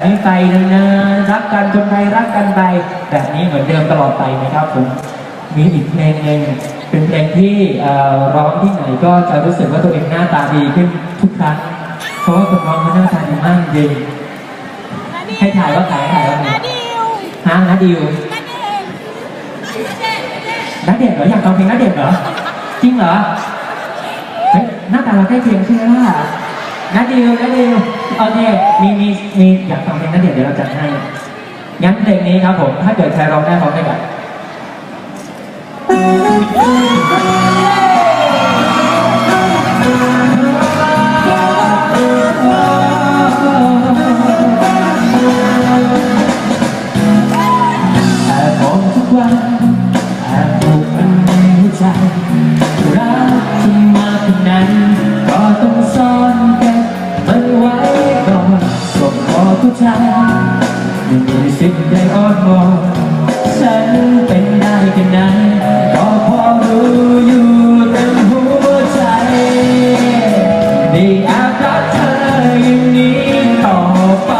ให้ไปนานๆรักกันจนไปรักกันไป แบบนี้เหมือนเดิมตลอดไปนะครับผมมีอีกเพลงหนึ่งเป็นเพลงที่เอ่อร้องที่ไหนก็จะรู้สึกว่าตัวเองหน้าตาดีขึ้นทุกครั้งเพราะว่าคนร้องเขาหน้าตาดีมากจริงให้ถ่ายว่าถ่ายถ่ายว่าไงนาดิวฮะนาดิวนาเดชน์นัดเด็ดเหรออยากฟังเพลงนัดเด็ดเหรอจริงเหรอเฮ้ยหน้าตาเราใกล้เคียงใช่ไหมล่ะ นัดดิวนัดดิวโอเคมีมีมีอยากฟังเพลงนัดเดียวเดี๋ยวเราจัดให้งั้นเพลงนี้ครับผม ถ้าเกิดใครร้องได้ร้องได้กัน ไม่มีสิ่งใดอ้อนวอนฉันเป็นได้แค่นั้นก็พอรู้อยู่เต็มหัวใจได้แอบรักเธออย่างนี้ต่อไป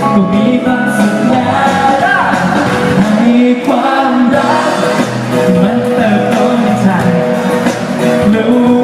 ก็มีบางสัญญาให้ความรัก มันเติบโตในใจรู้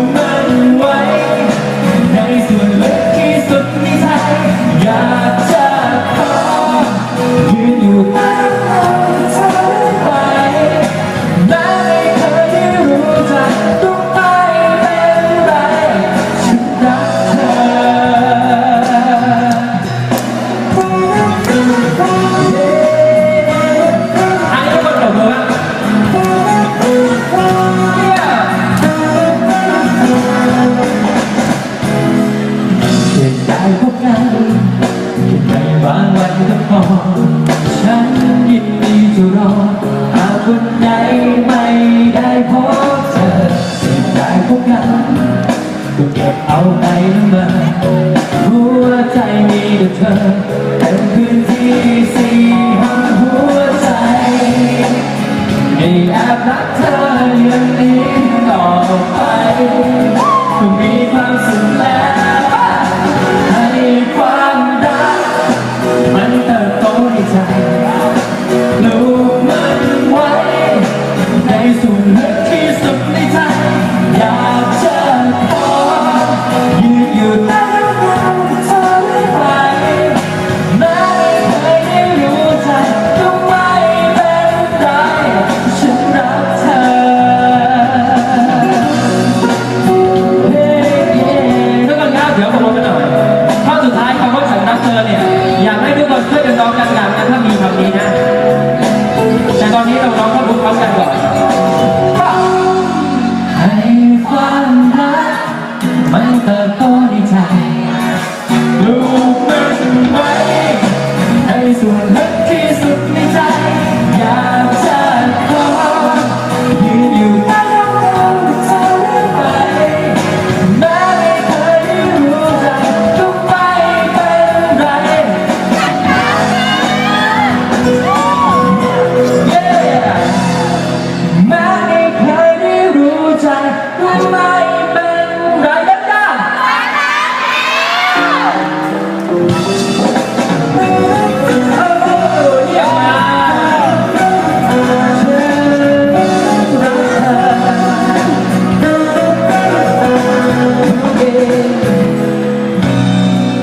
เอาไปละเมาหัวใจมีแต่เธอ อนนี้เราร้องท่บุกพร้อมกันก่อนให้ความติบโล้ว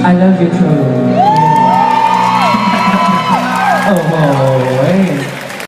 I love you, too.